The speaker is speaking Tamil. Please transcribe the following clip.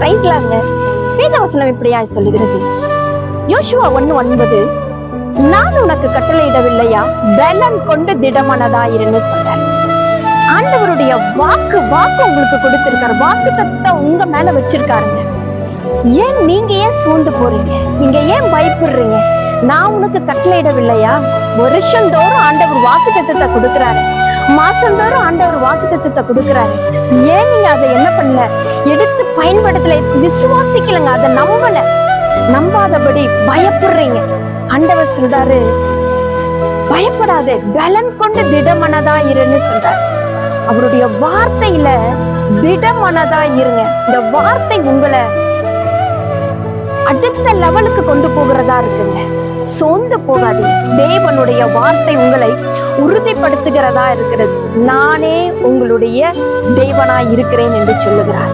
பிரைஸ்லாங்க வேதவசனம் இப்படியா சொல்லுகிறது? யோசுவா ஒன்று ஒன்பது நான் உனக்கு கட்டளையிடவில்லையா? பலன் கொண்டு திடமனதாயிருன்னு சொன்னார். ஆண்டவருடைய வாக்கு வாக்கு உங்களுக்கு கொடுத்திருக்காரு. வாக்கு தத்தை உங்க மேல வச்சிருக்காருங்க. ஏன் நீங்க ஏன் சூழ்ந்து போறீங்க? நீங்க ஏன் பயப்படுறீங்க? நான் உனக்கு கட்டளையிடவில்லையா? வருஷந்தோறும் ஆண்டவர் வாக்கு தத்தத்தை கொடுக்கிறாரு. மாசந்தோறும் ஆண்டவர் வாக்கு தத்தத்தை கொடுக்கிறாரு. ஏன் நீங்க அதை என்ன பண்ணல? எடுத்து பயன்படுத்தல. விசுவாசிக்கலங்க அதை நம்பல. நம்பாதபடி பயப்படுறீங்க. ஆண்டவர் சொல்றாரு பயப்படாதே. பலன் கொண்டு திடமனதா இருன்னு சொல்றாரு. அவருடைய வார்த்தையில திடமனதா இருங்க. இந்த வார்த்தை உங்களை அடுத்த லெவலுக்கு கொண்டு போகிறதா இருக்குங்க. சோர்ந்து போகாதீங்க. தேவனுடைய வார்த்தை உங்களை உறுதிப்படுத்துகிறதா இருக்கிறது. நானே உங்களுடைய தேவனாய் இருக்கிறேன் என்று சொல்லுகிறார்.